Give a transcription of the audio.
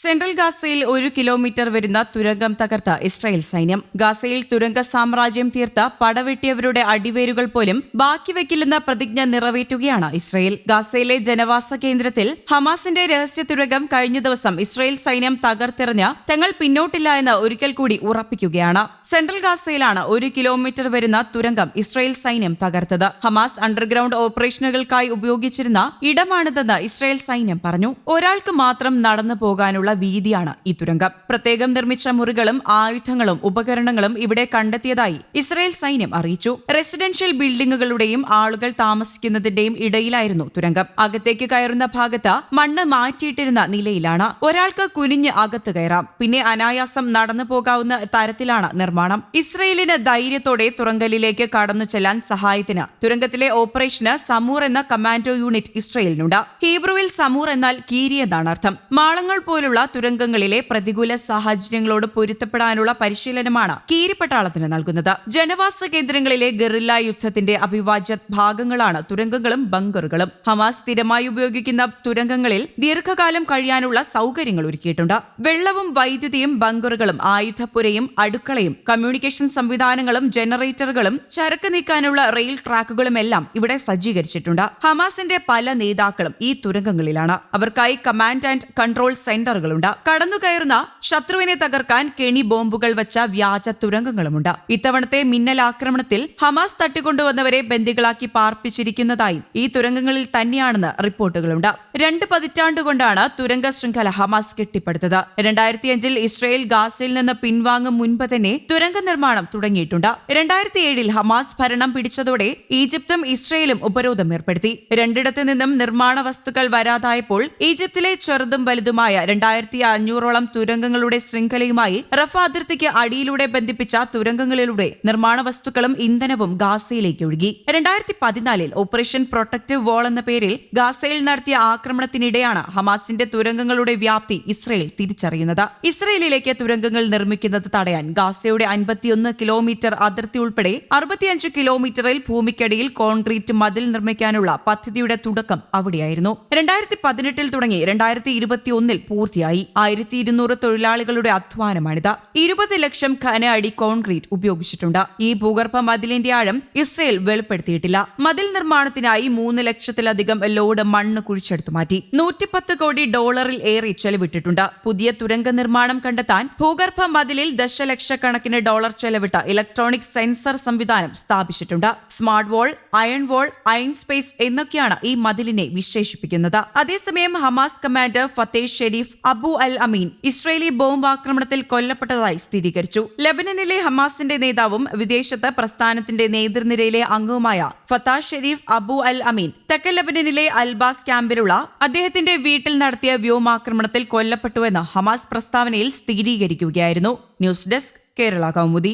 Central ഗാസയിൽ ഒരു kilometre വരുന്ന തുരങ്കം തകർത്ത ഇസ്രായേൽ സൈന്യം. ഗാസയിൽ തുരങ്ക സാമ്രാജ്യം തീർത്ത പടവെട്ടിയവരുടെ അടിവേരുകൾ പോലും ബാക്കി വയ്ക്കില്ലെന്ന പ്രതിജ്ഞ നിറവേറ്റുകയാണ് ഇസ്രായേൽ. ഗാസയിലെ ജനവാസ കേന്ദ്രത്തിൽ ഹമാസിന്റെ രഹസ്യ തുരങ്കം കഴിഞ്ഞ ദിവസം ഇസ്രായേൽ സൈന്യം തകർത്തെറിഞ്ഞ് തങ്ങൾ പിന്നോട്ടില്ല എന്ന് ഒരിക്കൽ കൂടി ഉറപ്പിക്കുകയാണ്. സെൻട്രൽ ഗാസയിലാണ് ഒരു കിലോമീറ്റർ വരുന്ന തുരങ്കം ഇസ്രായേൽ സൈന്യം തകർത്തത്. ഹമാസ് അണ്ടർഗ്രൗണ്ട് ഓപ്പറേഷനുകൾക്കായി ഉപയോഗിച്ചിരുന്ന ഇടമാണിതെന്ന് ഇസ്രായേൽ സൈന്യം പറഞ്ഞു. ഒരാൾക്ക് മാത്രം നടന്നു പോകാനുള്ള വീതിയാണ് ഈ തുരങ്കം. പ്രത്യേകം നിർമ്മിച്ച മുറികളും ആയുധങ്ങളും ഉപകരണങ്ങളും ഇവിടെ കണ്ടെത്തിയതായി ഇസ്രായേൽ സൈന്യം അറിയിച്ചു. റെസിഡൻഷ്യൽ ബിൽഡിംഗുകളുടെയും ആളുകൾ താമസിക്കുന്നതിന്റെയും ഇടയിലായിരുന്നു തുരങ്കം. അകത്തേക്ക് കയറുന്ന ഭാഗത്ത് മണ്ണ് മാറ്റിയിട്ടിരുന്ന നിലയിലാണ്. ഒരാൾക്ക് കുനിഞ്ഞ് അകത്ത് കയറാം. പിന്നെ അനായാസം നടന്നു പോകാവുന്ന തരത്തിലാണ് നിർമ്മാണം. ഇസ്രയേലിന് ധൈര്യത്തോടെ തുറങ്കലിലേക്ക് കടന്നു ചെല്ലാൻ സഹായത്തിന് തുരങ്കത്തിലെ ഓപ്പറേഷന് സമൂർ എന്ന കമാൻഡോ യൂണിറ്റ് ഇസ്രയേലിനുണ്ട്. ഹീബ്രുവിൽ സമൂർ എന്നാൽ കീരി എന്നാണ് അർത്ഥം. മാളങ്ങൾ പോലുള്ള തുരങ്കങ്ങളിലെ പ്രതികൂല സാഹചര്യങ്ങളോട് പൊരുത്തപ്പെടാനുള്ള പരിശീലനമാണ് കീരിപ്പട്ടാളത്തിന് നൽകുന്നത്. ജനവാസ കേന്ദ്രങ്ങളിലെ ഗറില്ല യുദ്ധത്തിന്റെ അഭിവാജ്യ ഭാഗങ്ങളാണ് തുരങ്കങ്ങളും ബങ്കറുകളും. ഹമാസ് സ്ഥിരമായി ഉപയോഗിക്കുന്ന തുരങ്കങ്ങളിൽ ദീർഘകാലം കഴിയാനുള്ള സൗകര്യങ്ങൾ ഒരുക്കിയിട്ടുണ്ട്. വെള്ളവും വൈദ്യുതിയും ബങ്കറുകളും ആയുധപ്പുരയും അടുക്കളയും കമ്മ്യൂണിക്കേഷൻ സംവിധാനങ്ങളും ജനറേറ്ററുകളും ചരക്ക് നീക്കാനുള്ള റെയിൽ ട്രാക്കുകളുമെല്ലാം ഇവിടെ സജ്ജീകരിച്ചിട്ടുണ്ട്. ഹമാസിന്റെ പല നേതാക്കളും ഈ തുരങ്കങ്ങളിലാണ്. അവർക്കായി കമാൻഡ് ആൻഡ് കൺട്രോൾ സെന്ററുകളുണ്ട് കടന്നുകയറുന്ന ശത്രുവിനെ തകർക്കാൻ കെണി ബോംബുകൾ വച്ച വ്യാജ തുരങ്കങ്ങളുമുണ്ട്. ഇത്തവണത്തെ മിന്നൽ ആക്രമണത്തിൽ ഹമാസ് തട്ടിക്കൊണ്ടുവന്നവരെ ബന്ദികളാക്കി പാർപ്പിച്ചിരിക്കുന്നതായും ഈ തുരങ്കങ്ങളിൽ തന്നെയാണെന്ന് റിപ്പോർട്ടുകളുണ്ട്. രണ്ട് പതിറ്റാണ്ടുകൊണ്ടാണ് തുരങ്ക ശൃംഖല ഹമാസ് കെട്ടിപ്പടുത്തത്. രണ്ടായിരത്തിയഞ്ചിൽ ഇസ്രയേൽ ഗാസയിൽ നിന്ന് പിൻവാങ്ങും മുൻപ് തന്നെ തുരങ്ക നിർമ്മാണം തുടങ്ങിയിട്ടുണ്ട്. രണ്ടായിരത്തി ഏഴിൽ ഹമാസ് ഭരണം പിടിച്ചതോടെ ഈജിപ്തും ഇസ്രയേലും ഉപരോധം ഏർപ്പെടുത്തി. രണ്ടിടത്തു നിന്നും നിർമ്മാണ വസ്തുക്കൾ വരാതായപ്പോൾ ഈജിപ്തിലെ ചെറുതും വലുതുമായ രണ്ടായിരത്തി അഞ്ഞൂറോളം തുരങ്കങ്ങളുടെ ശൃംഖലയുമായി റഫ അതിർത്തിക്ക് അടിയിലൂടെ ബന്ധിപ്പിച്ച തുരങ്കങ്ങളിലൂടെ നിർമ്മാണ വസ്തുക്കളും ഇന്ധനവും ഗാസയിലേക്ക് ഒഴുകി. രണ്ടായിരത്തി പതിനാലിൽ ഓപ്പറേഷൻ പ്രൊട്ടക്റ്റീവ് വാൾ എന്ന പേരിൽ ഗാസയിൽ നടത്തിയ ആക്രമണത്തിനിടെയാണ് ഹമാസിന്റെ തുരങ്കങ്ങളുടെ വ്യാപ്തി ഇസ്രയേൽ തിരിച്ചറിയുന്നത്. ഇസ്രയേലിലേക്ക് തുരങ്കങ്ങൾ നിർമ്മിക്കുന്നത് തടയാൻ ഗാസയുടെ അൻപത്തിയൊന്ന് കിലോമീറ്റർ അതിർത്തി ഉൾപ്പെടെ അറുപത്തിയഞ്ച് കിലോമീറ്ററിൽ ഭൂമിക്കടിയിൽ കോൺക്രീറ്റ് മതിൽ നിർമ്മിക്കാനുള്ള പദ്ധതിയുടെ തുടക്കം അവിടെയായിരുന്നു. രണ്ടായിരത്തി പതിനെട്ടിൽ തുടങ്ങി രണ്ടായിരത്തി ഇരുപത്തിയൊന്നിൽ പൂർത്തിയായി. ആയിരത്തി ഇരുന്നൂറ് തൊഴിലാളികളുടെ അധ്വാനമാണിത്. ഇരുപത് ലക്ഷം ഖന അടി കോൺക്രീറ്റ് ഉപയോഗിച്ചിട്ടുണ്ട്. ഈ ഭൂഗർഭ മതിലിന്റെ ആഴം ഇസ്രയേൽ വെളിപ്പെടുത്തിയിട്ടില്ല. മതിൽ നിർമ്മാണത്തിനായി മൂന്ന് ലക്ഷത്തിലധികം ലോഡ് മണ്ണ് കുഴിച്ചെടുത്തു മാറ്റി. നൂറ്റിപ്പത്ത് കോടി ഡോളറിൽ ഏറെ ചെലവിട്ടിട്ടുണ്ട്. പുതിയ തുരങ്ക നിർമ്മാണം കണ്ടെത്താൻ ഭൂഗർഭ മതിലിൽ ദശലക്ഷക്കണക്കിന് ഡോളർ ചെലവിട്ട ഇലക്ട്രോണിക് സെൻസർ സംവിധാനം സ്ഥാപിച്ചിട്ടുണ്ട്. Smart wall iron wall iron space എന്നൊക്കെയാണ് ഈ മതിലിനെ വിശേഷിപ്പിക്കുന്നത്. അതേസമയം Hamas commander Fateh Sharif Abu al Amin Israeli bomb ആക്രമണത്തിൽ കൊല്ലപ്പെട്ടതായി സ്ഥിരീകരിച്ചു. ലബനനിലെ ഹമാസിന്റെ നേതാവും വിദേശത്ത് പ്രസ്ഥാനത്തിന്റെ നേതൃനിരയിലെ അംഗവുമായ Fatah Sharif Abu al Amin തെക്കൻ ലബനനിലെ അൽബാസ് ക്യാമ്പിലുള്ള അദ്ദേഹത്തിന്റെ വീട്ടിൽ നടത്തിയ വ്യോമാക്രമണത്തിൽ കൊല്ലപ്പെട്ടുവെന്ന് ഹമാസ് പ്രസ്താവനയിൽ സ്ഥിരീകരിക്കുകയായിരുന്നു. News desk Kerala Kaumudi.